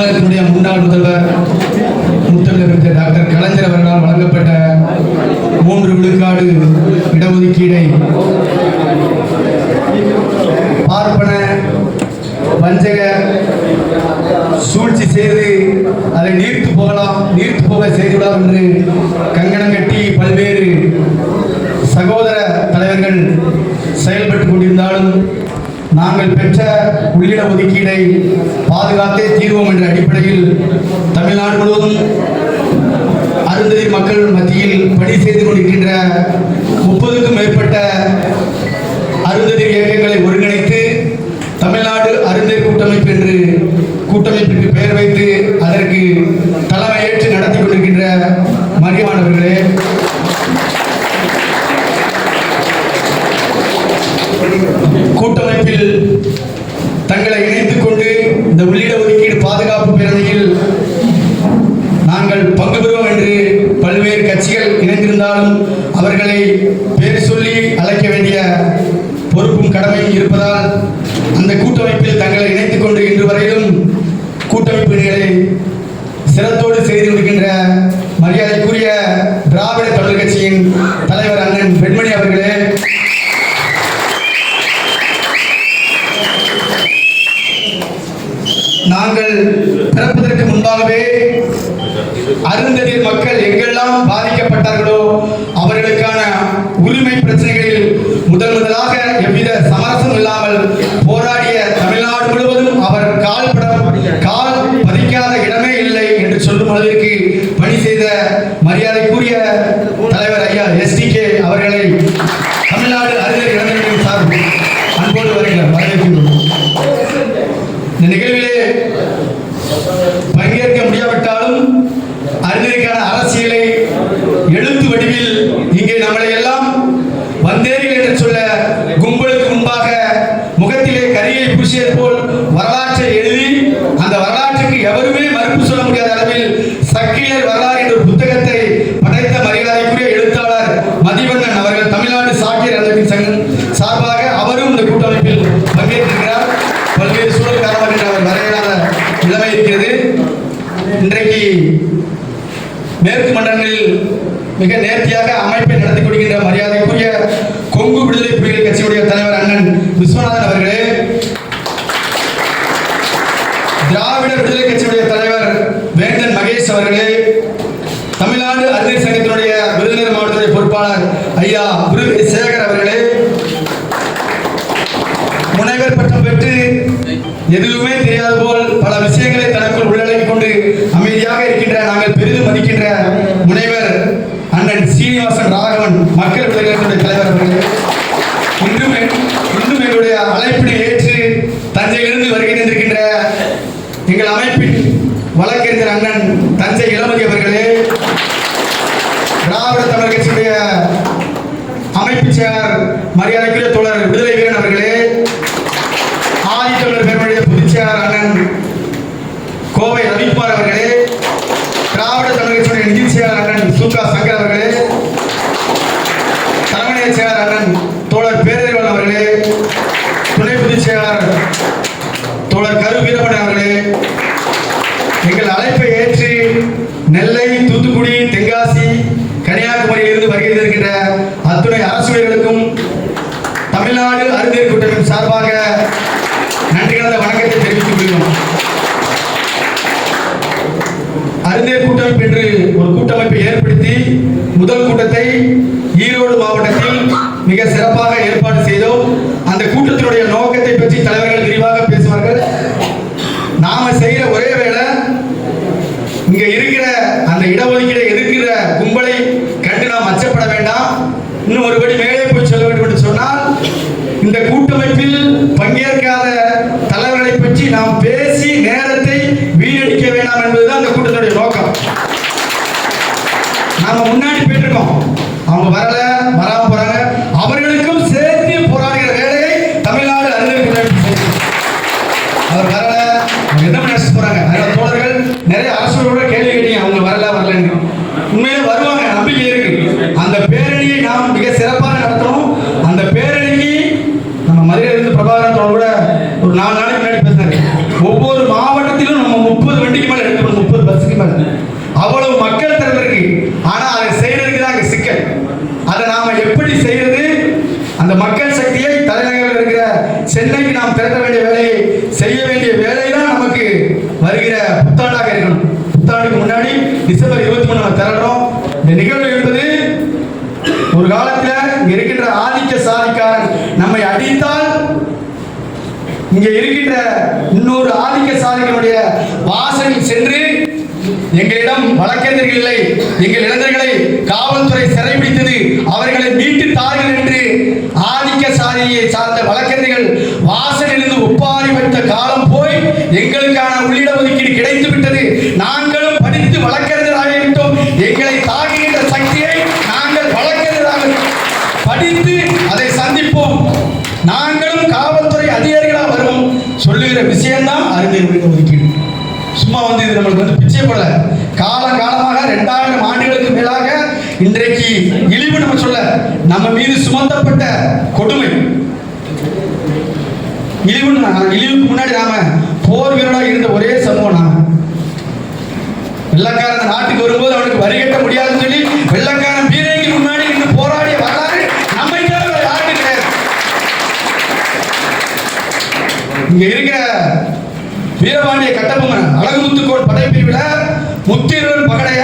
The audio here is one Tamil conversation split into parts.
தமிழகத்தினுடைய முன்னாள் முதல்வர் முத்தமிழர் டாக்டர் கலைஞர் அவர்களால் வழங்கப்பட்ட மூன்று விழுக்காடு இடஒதுக்கீடை பார்ப்பன வஞ்சக சூழ்ச்சி செய்து அதை நீர்த்து போகலாம் நீர்த்து போக செய்துவிடலாம் என்று கங்கணம் கட்டி பல்வேறு சகோதர தலைவர்கள் செயல்பட்டு கொண்டிருந்தாலும் நாங்கள் பெற்ற உள்ளிட ஒதுக்கீடை பாதுகாத்தே தீர்வோம் என்ற அடிப்படையில் தமிழ்நாடு முழுவதும் அருந்ததி மக்கள் மத்தியில் பணி செய்து கொண்டிருக்கின்ற முப்பதுக்கும் மேற்பட்ட அருந்ததி இயக்கங்களை ஒரு தமிழ்நாடு அருந்ததி கூட்டமைப்பு என்று கூட்டமைப்பிற்கு பெயர் வைத்து அதற்கு தலைமை ஏற்று நடத்தி கொண்டிருக்கின்ற மரியமானவர்களே கூட்டமைப்பில் தங்களை இணைத்துக் கொண்டு இந்த உள்ளிட ஒதுக்கீடு பாதுகாப்பு பேரணியில் நாங்கள் பங்கு பெறுவோம் என்று பல்வேறு கட்சிகள் இணைந்திருந்தாலும் அவர்களை பேர் சொல்லி அழைக்க வேண்டிய பொறுப்பும் கடமையும் இருப்பதால் அந்த கூட்டமைப்பில் தங்களை இணைத்துக் கொண்டு இன்று வரையிலும் கூட்டமைப்பு சிரத்தோடு செய்து கொண்டிருக்கின்ற மரியாதைக்குரிய திராவிட தொழிற்கட்சியின் கட்சியின் தலைவர் அண்ணன் வெண்மணி அவர்களே நாங்கள் பிறப்பதற்கு முன்பாகவே அருந்ததிர் மக்கள் எங்கெல்லாம் பாதிக்கப்பட்டார்களோ அவர்களுக்கான உரிமை பிரச்சனைகளில் முதல் முதலாக எவ்வித சமரசம் இல்லாமல் போராடிய தமிழ்நாடு முழுவதும் அவர் கால் பட கால் பதிக்காத இடமே இல்லை என்று சொல்லும் அளவிற்கு பணி செய்த மரியாதைக்குரிய தலைவர் ஐயா எஸ்டிகே அவர்களை தமிழ்நாடு அறிஞர் இளைஞர்களின் சார்பில் அன்போடு வருகிறார் வரவேற்கிறோம் இந்த நிகழ்விலே பங்கேற்க முடியாவிட்டாலும் அறிஞருக்கான அரசியலை எழுத்து வடிவில் இங்கே நம்மளை எல்லாம் வந்தேர்கள் என்று சொல்ல கும்பலுக்கு முன்பாக முகத்திலே கரியை போல் வரலாற்றை எழுதி அந்த வரலாற்றுக்கு எவருமே மறுப்பு சொல்ல முடியாத அளவில் சக்கிலியர் வரலாறு என்ற புத்தகத்தை படைத்த மரியாதைக்குரிய எழுத்தாளர் மதிவண்ணன் அவர்கள் தமிழ்நாடு சாக்கியர் அளவின் சங்கம் சார்பாக அவரும் இந்த கூட்டமைப்பில் பங்கேற்றிருக்கிறார். பல்வேறு சூழல் காரணமாக அவர் வர நிலைமை இருக்கிறது. இன்றைக்கு மேற்கு மண்டலங்களில் மிக நேர்த்தியாக அமைப்பை நடத்தி கொடுக்கின்ற மரியாதை கொங்கு விடுதலை புலிகள் கட்சியுடைய தலைவர் அண்ணன் விஸ்வநாதன் அவர்களே திராவிட விடுதலை கட்சியுடைய தலைவர் வேந்தன் மகேஷ் அவர்களே தமிழ்நாடு அறிஞர் சங்கத்தினுடைய விருதுநகர் மாவட்டத்துடைய பொறுப்பாளர் ஐயா குரு சேகர் அவர்களே முனைவர் பட்டம் பெற்று எதுவுமே தெரியாத போல் பல விஷயங்களை தனக்குள் உள்ளடக்கிக் கொண்டு அமைதியாக இருக்கின்ற நாங்கள் பெரிதும் மதிக்கின்ற முனைவர் அண்ணன் சீனிவாசன் ராகவன் மக்கள் விடுதலை தலைவர் அவர்களே இன்றும் இன்றும் எங்களுடைய அழைப்பினை ஏற்று தஞ்சையிலிருந்து வருகை தந்திருக்கின்ற எங்கள் அமைப்பின் வழக்கறிஞர் அண்ணன் தஞ்சை இளமதி அவர்களே திராவிட தமிழ் கட்சியுடைய அமைப்பு செயலர் மரியாதைக்குரிய தோழர் விடுதலை வீரன் அவர்களே ஆதித்தமிழர் பெருமடைய பொதுச் செயலர் அண்ணன் கோவை ரவிக்குமார் அவர்களே திராவிட தமிழக கட்சியுடைய நிதி செயலாளர் அண்ணன் சங்கர் அவர்களே தலைமை செயலாளர் அண்ணன் தோழர் பேரறிவன் அவர்களே துணை பொதுச் செயலாளர் தோழர் கரு வீரமணி அவர்களே எங்கள் அழைப்பை ஏற்றி நெல்லை தூத்துக்குடி தென்காசி கன்னியாகுமரியில் இருந்து வருகை தருகின்ற அத்துணை அரசுகளுக்கும் தமிழ்நாடு அறிஞர் கூட்டமைப்பின் சார்பாக நன்றி கலந்த வணக்கத்தை தெரிவித்துக் கொள்கிறோம் அறிஞர் கூட்டமைப்பு என்று ஒரு கூட்டமைப்பை ஏற்படுத்தி முதல் கூட்டத்தை ஈரோடு மாவட்டத்தில் மிக சிறப்பாக ஏற்பாடு செய்தோம் அந்த கூட்டத்தினுடைய நோக்கத்தை பற்றி தலைவர்கள் விரிவாக பேசுவார்கள் நாம செய்யற ஒரே வேலை இங்க இருக்கிற அந்த இடஒதுக்கீடை எதிர்க்கிற கும்பலை கண்டு நாம் அச்சப்பட வேண்டாம் இன்னும் ஒருபடி மேலே போய் சொல்ல வேண்டும் என்று சொன்னால் இந்த கூட்டமைப்பில் பங்கேற்காத தலைவர்களை பற்றி நாம் பேசி நேரத்தை வீணடிக்க வேண்டாம் என்பதுதான் அந்த கூட்டத்தினுடைய நோக்கம். நாம முன்னாடி போயிட்டு அவங்க வரல வராம அடித்தால் இங்க இருக்கின்ற இன்னொரு ஆதிக்க சாதிகளுடைய வாசலில் சென்று எங்களிடம் வழக்கறிஞர்கள் இல்லை எங்கள் இளைஞர்களை காவல்துறை சிறைபிடித்தது அவர்களை மீட்டு தார்கள் என்று ஆதிக்க சாதியை சார்ந்த வழக்கறிஞர்கள் வாசலிலிருந்து ஒப்பாரி வைத்த காலம் போய் எங்களுக்கான உள்ளிட நம்ம மீது சுமத்தப்பட்ட கொடுமை. இழிவு இழிவுக்கு முன்னாடி நாம போர் வீரனா இருந்த ஒரே சமூகம் நாம வெள்ளக்காரன் நாட்டுக்கு வரும்போது அவனுக்கு வரி கட்ட முடியாதுன்னு சொல்லி வெள்ளக்காரன் வீரனுக்கு முன்னாடி இருந்து போராடிய வரலாறு நம்மை தவிர வேற கிடையாது. இங்க இருக்கிற வீரபாண்டிய கட்டபொம்மன் அழகு முத்துக்கோள் படைப்பிரிவில் முத்திரன் பகடைய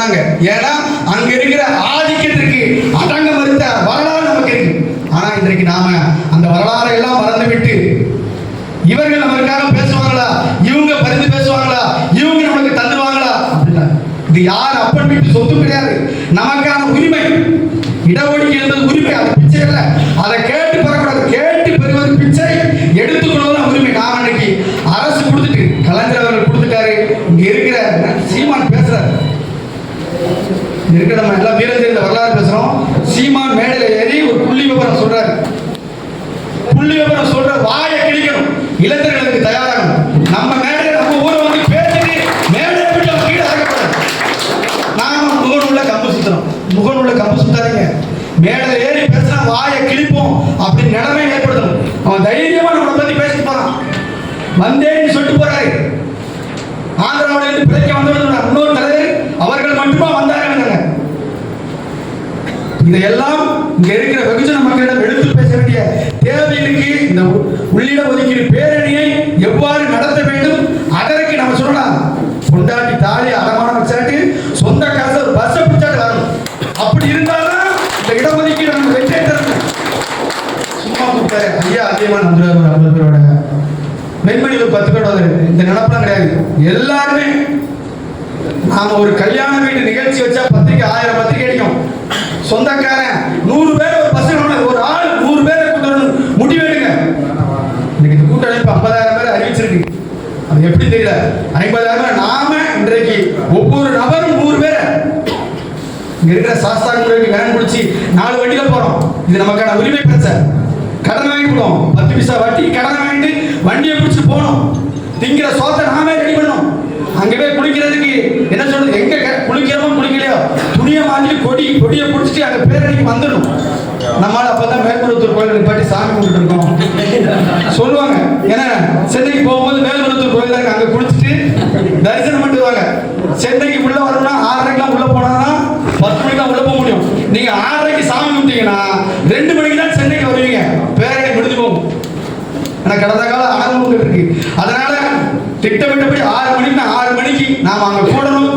சொன்னாங்க. ஏன்னா அங்க இருக்கிற ஆதிக்கத்திற்கு அடங்க மறுத்த வரலாறு நமக்கு இருக்கு. ஆனா இன்றைக்கு நாம அந்த வரலாறை எல்லாம் மறந்துவிட்டு இவர்கள் நமக்காக பேசுவாங்களா? இவங்க பரிந்து பேசுவாங்களா? இவங்க நமக்கு தந்துவாங்களா? அப்படின்னா இது யார் அப்பன் வீட்டு சொத்து கிடையாது. நமக்கான உரிமை. இடஒதுக்கீடு என்பது உரிமை அது பிச்சை இல்லை அதை கேட்டு பெறக்கூடாது கேட்டு பெறுவது பிச்சை எடுத்துக்கொள்வது உரிமை நான் அன்னைக்கு அரசு கொடுத்துட்டு கலைஞர் அவர்கள் கொடுத்துட்டாரு இங்க இருக்கிற சீமான் பேசுறாரு இங்க இருக்கிற நம்ம எல்லாம் வீரன் தெரிந்த வரலாறு பேசுறோம் சீமான் மேடையில ஏறி ஒரு புள்ளி விவரம் சொல்றாரு புள்ளி விவரம் சொல்ற வாயை கிழிக்கணும் இளைஞர்களுக்கு தயாராகணும் நம்ம மேடையில நம்ம ஊரை வந்து பேசிட்டு மேடையை விட்டு அவன் கீழே இறக்கப்படாது நாம முகநூல்ல கம்பு சுத்துறோம் முகநூல்ல கம்பு சுத்தாதீங்க மேடல ஏறி பேசினா வாயை கிழிப்போம் அப்படின்னு நிலைமை ஏற்படுத்தும். அவன் தைரியமா நம்மளை பத்தி பேசிட்டு போறான். வந்தேன்னு சொல்லிட்டு போறாரு. ஆந்திராவில இருந்து பிழைக்க வந்தவர் இன்னொரு தலைவர் அவர்கள் மட்டுமா வந்தாங்க இதையெல்லாம் இங்க இருக்கிற வெகுஜன மக்களிடம் எடுத்து பேச வேண்டிய தேவைகளுக்கு இந்த உள்ளிட ஒதுக்கீடு பேரணியை எவ்வாறு நடத்த வேண்டும்? அதற்கு நம்ம சொல்லலாம். பொண்டாட்டி தாலி அடமானம் வச்சாட்டு சொந்த காசு ஒரு கூப்பிட்டாரு ஐயா அதிகமாக வந்துருவாரு ஒரு ஐம்பது பேரோட வெண்மணி ஒரு பத்து பேரோட இந்த நினப்பெல்லாம் கிடையாது. எல்லாருமே நாம ஒரு கல்யாண வீட்டு நிகழ்ச்சி வச்சா பத்திரிக்கை ஆயிரம் பத்திரிக்கை அடிக்கும். சொந்தக்காரன் நூறு பேர் ஒரு பஸ் ஒரு ஆள் நூறு பேரை கூட்டு வரணும். எடுங்க. இன்னைக்கு இந்த கூட்டமைப்பு ஐம்பதாயிரம் பேர் அறிவிச்சிருக்கு. அது எப்படி தெரியல? ஐம்பதாயிரம் நாம இன்றைக்கு ஒவ்வொரு நபரும் நூறு பேர். இங்க இருக்கிற சாஸ்தாங்க முறைக்கு வேன் பிடிச்சி நாலு வண்டியில போறோம். இது நமக்கான உரிமை பிரச்சனை கடன் வாங்கிடுவோம் பத்து பைசா வட்டி கடன் வாங்கிட்டு வண்டியை பிடிச்சி போகணும். திங்கிற சோத்தை நாமே ரெடி பண்ணோம் அங்கே போய் குளிக்கிறதுக்கு என்ன சொல்றது எங்க குளிக்கிறோமோ குளிக்கலையோ துணியை வாங்கி கொடி கொடியை பிடிச்சிட்டு அங்கே பேரணிக்கு வந்துடும் நம்மளால அப்பதான் மேல்மருவத்தூர் கோயில் நிப்பாட்டி சாமி கும்பிட்டு இருக்கோம். சொல்லுவாங்க. ஏன்னா சென்னைக்கு போகும்போது மேல்மருவத்தூர் கோயில் இருக்கு. அங்க குளிச்சுட்டு தரிசனம் பண்ணிட்டு சென்னைக்கு உள்ள வரணும்னா ஆறரைக்கெல்லாம் உள்ள போனா பத்து மணிக்கு தான் உள்ள போக முடியும். நீங்க ஆறரைக்கு சாமி கும்பிட்டீங்கன்னா ரெண்டு மணிக்கு தான் சென்னைக்கு வருவீங்க பேரணி முடிஞ்சு போகும் ஆனா கடந்த கால ஆரம்பங்கள் இருக்கு. அதனால திட்டமிட்டபடி ஆறு மணிக்கு ஆறு மணிக்கு நாம அங்க கூடணும்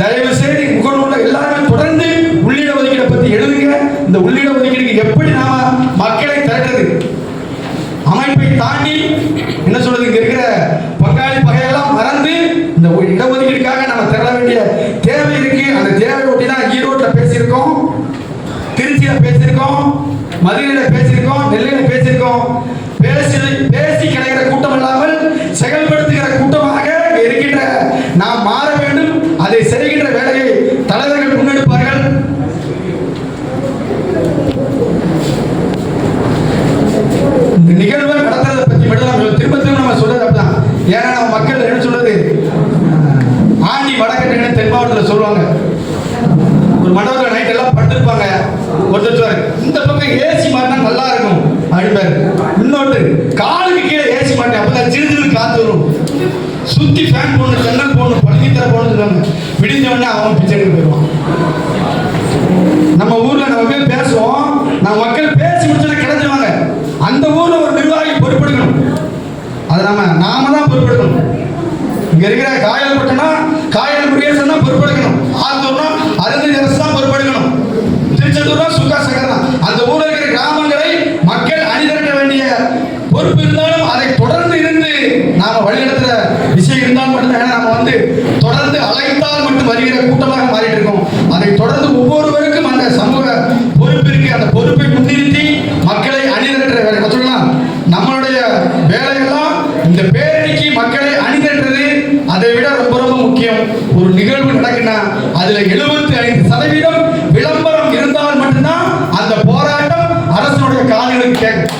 தயவு செய்து முகநூல எல்லாருமே தொடர்ந்து உள்ளிட ஒதுக்கீடை பத்தி எழுதுங்க. இந்த உள்ளிட ஒதுக்கீடுக்கு எப்படி நாம மக்களை திரட்டுறது? அமைப்பை தாண்டி என்ன சொல்றது இங்க இருக்கிற பங்காளி பகையெல்லாம் மறந்து இந்த இடஒதுக்கீடுக்காக நம்ம திரள வேண்டிய தேவை இருக்கு அந்த தேவை ஒட்டி தான் ஈரோட்ல பேசியிருக்கோம் திருச்சியில பேசியிருக்கோம் மதுரையில பேசியிருக்கோம் நெல்லையில பேசியிருக்கோம் பேசி பேசி கிடைக்கிற கூட்டம் இல்லாமல் செயல்படுத்துகிற கூட்டமாக இங்க இருக்கின்ற நாம் மாற வேண்டும் அதை செய்கின்ற வேலையை தலைவர்கள் முன்னெடுப்பார்கள் இந்த நிகழ்வை நடத்துறதை பத்தி மட்டும் நம்ம திரும்ப திரும்ப நம்ம சொல்றது அப்படிதான் ஏன்னா நம்ம மக்கள் என்ன சொல்றது ஆண்டி வடக்கட்டு தென் மாவட்டத்தில் சொல்லுவாங்க ஒரு மண்டபத்தில் நைட் எல்லாம் படுத்திருப்பாங்க ஒருத்தர் சொல்றாரு, இந்த பக்கம் ஏசி மாட்டினா நல்லா இருக்கும் அப்படிப்பாரு இன்னொரு காலுக்கு கீழே ஏசி மாட்டேன் அப்பதான் சிறு சிறு காத்து வரும் சுத்தி ஃபேன் போடணும் ஜன்னல் போடணும் படுக்கை தர போடணும் சொல்லுவாங்க விடிஞ்ச உடனே அவன் பிச்சை போயிடுவான். நம்ம ஊர்ல நம்ம போய் பேசுவோம். நம்ம மக்கள் பேசி முடிச்சோன்னா கிடைச்சிருவாங்க அந்த ஊர்ல ஒரு நிர்வாகி பொறுப்பெடுக்கணும். அது நாம நாம தான் பொறுப்பெடுக்கணும். இங்க இருக்கிற காயல் பட்டனா காயல் முருகேசன் தான் பொறுப்பெடுக்கணும். ஆத்தூர்னா அருந்ததி அரசு தான் பொறுப்பெடுக்கணும். திருச்செந்தூர்னா சுக்கா சங்கர் தான். அந்த ஊர்ல இருக்கிற கிராமங்களை மக்கள் அணிதிரட்ட வேண்டிய பொறுப்பு இருந்தால் அதை தொடர்ந்து இருந்து நாம வழிநடத்துற விஷயம் இருந்தால் மட்டும்தான் ஏன்னா நம்ம வந்து தொடர்ந்து அழைத்தால் மட்டும் வருகிற கூட்டமாக மாறிட்டு இருக்கோம் அதை தொடர்ந்து ஒவ்வொருவருக்கும் அந்த சமூக பொறுப்பு இருக்கு அந்த பொறுப்பை முன்னிறுத்தி மக்களை அணிதிரட்டுற வேலை இப்ப சொல்லலாம் நம்மளுடைய வேலையெல்லாம் இந்த பேரணிக்கு மக்களை அணிதிரட்டுறது அதை விட ரொம்ப ரொம்ப முக்கியம் ஒரு நிகழ்வு நடக்குன்னா அதுல எழுபத்தி ஐந்து சதவீதம் விளம்பரம் இருந்தால் மட்டும்தான் அந்த போராட்டம் அரசனுடைய காதுகளுக்கு கேட்கும்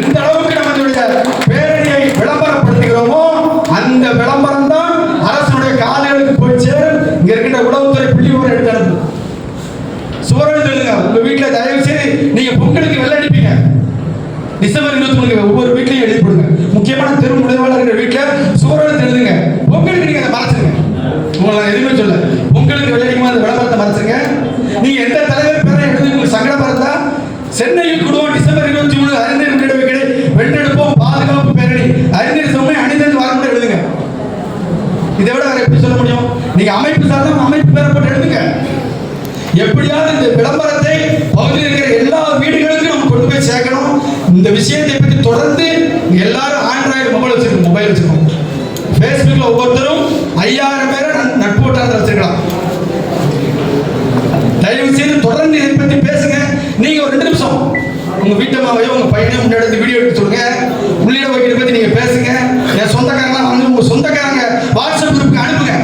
எந்த அளவுக்கு நம்மளுடைய பேரணியை விளம்பரப்படுத்துகிறோமோ அந்த விளம்பரம் தான் அரசனுடைய காலைகளுக்கு போய் இங்க இருக்கின்ற உளவுத்துறை புள்ளி விவரம் எடுத்து அனுப்பு சுவரன் சொல்லுங்க உங்க வீட்டுல தயவு செய்து நீங்க பொங்கலுக்கு வெள்ள அடிப்பீங்க. டிசம்பர் இருபத்தி மூணு ஒவ்வொரு வீட்லையும் எழுதி கொடுங்க முக்கியமான தெரு முடிவாளர் இருக்கிற வீட்டுல சுவரன் எழுதுங்க பொங்கலுக்கு நீங்க அதை மறைச்சிருங்க. உங்களை எதுவுமே சொல்ல பொங்கலுக்கு வெள்ளை அடிக்கும்போது அந்த விளம்பரத்தை மறைச்சிருங்க நீங்க எந்த தலைவர் பேரை எழுதி உங்களுக்கு சங்கடமா இருந்தா சென்னையில் கூடுவோம் டிசம்பர் இருபத்தி மூணு அறிஞர் வென்றெடுப்பு வென்றெடுப்போம் பாதுகாப்பு பேரணி அறிஞர் சுமை அணிந்தது வரணும் எழுதுங்க இதை விட வேற எப்படி சொல்ல அமைப்பு சார்ந்த அமைப்பு பேரை எடுத்துங்க எப்படியாவது இந்த விளம்பரத்தை பகுதியில் இருக்கிற எல்லா வீடுகளுக்கும் நம்ம கொண்டு போய் சேர்க்கணும். இந்த விஷயத்தை பற்றி தொடர்ந்து எல்லாரும் ஆண்ட்ராய்டு மொபைல் வச்சிருக்கோம் மொபைல் வச்சிருக்கோம். ஃபேஸ்புக்கில் ஒவ்வொருத்தரும் ஐயாயிரம் பேரை நட்பு வட்டாரத்தில் வச்சிருக்கலாம். தயவு செய்து தொடர்ந்து இதை பற்றி பேசுங்க. நீங்கள் ஒரு ரெண்டு நிமிஷம். உங்க வீட்டம்மாவையோ உங்கள் பையனையும் முன்னாடி எடுத்து வீடியோ எடுத்து சொல்லுங்கள் உள்ளிட வைக்கிறத பத்தி நீங்க பேசுங்க என் சொந்தக்காரங்களாம் வந்து உங்க சொந்தக்காரங்க வாட்ஸ்அப் குரூப்புக்கு அனுப்புங்க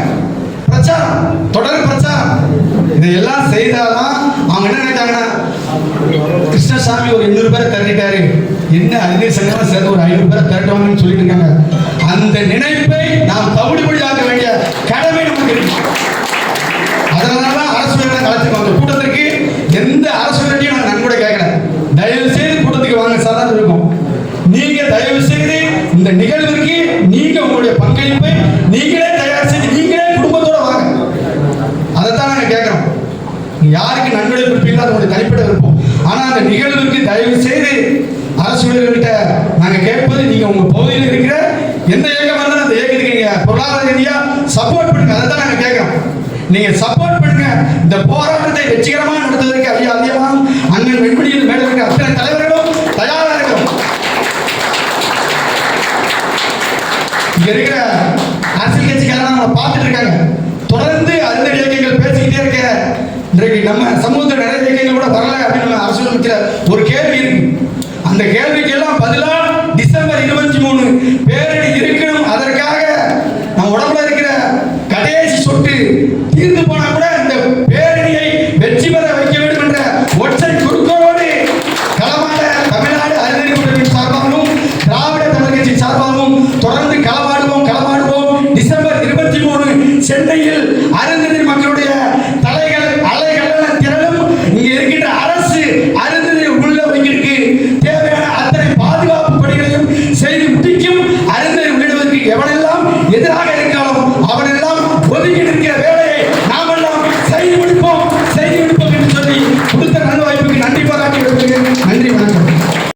பிரச்சாரம் தொடர் பிரச்சாரம் இதையெல்லாம் செய்தாதான் அவங்க என்ன நினைச்சாங்கன்னா சாமி ஒரு எண்ணூறு பேரை திரட்டிட்டாரு. என்ன அறிஞர் சங்கமா சேர்ந்து ஒரு ஐநூறு பேரை திரட்டுவாங்கன்னு சொல்லிட்டு இருக்காங்க. அந்த நினைப்பை நாம் தவிடுபடியாக்க வேண்டிய கடமை நமக்கு இருக்கு. அதனாலதான் அரசு வேலை கலைச்சிருக்கோம். அந்த கூட்டத்திற்கு எந்த அரசு வேலையும் நான் நன்கொடை கேட்கல. தயவு செய்து கூட்டத்துக்கு வாங்க சாதாரண இருக்கும் நீங்க தயவு செய்து இந்த நிகழ்விற்கு நீங்க உங்களுடைய பங்களிப்பை நீங்களே தயார் செய்து நீங்களே குடும்பத்தோட வாங்க. அதைத்தான் நாங்கள் கேட்கிறோம். யாருக்கு நன்கொடை கொடுப்பீங்களோ அதனுடைய தனிப்பட்ட விருப்பம். ஆனா அந்த நிகழ்வுக்கு தயவு செய்து அரசு ஊழியர்கள்ட்ட நாங்க கேட்பது நீங்க உங்க பகுதியில் இருக்கிற எந்த இயக்கமா இருந்தாலும் அந்த இயக்கத்துக்கு நீங்க பொருளாதார ரீதியா சப்போர்ட் பண்ணுங்க. அதை தான் நாங்க கேட்கிறோம். நீங்க சப்போர்ட் பண்ணுங்க. இந்த போராட்டத்தை வெற்றிகரமாக நடத்துவதற்கு ஐயா அதிகமாக அண்ணன் வெண்மணியில் மேலே இருக்கிற அத்தனை தலைவர்களும் தயாராக இருக்கும் இங்க இருக்கிற அரசியல் கட்சிக்காரன் நம்மளை பார்த்துட்டு இருக்காங்க தொடர்ந்து அந்த இயக்கங்கள் பேசிக்கிட்டே இருக்க இன்றைக்கு நம்ம சமூகத்தில் நிறைய இயக்கங்கள் கூட வரல அப்படின்னு நம்ம அரசு ஒரு கேள்வி இருக்கு. அந்த கேள்விக்கு எல்லாம்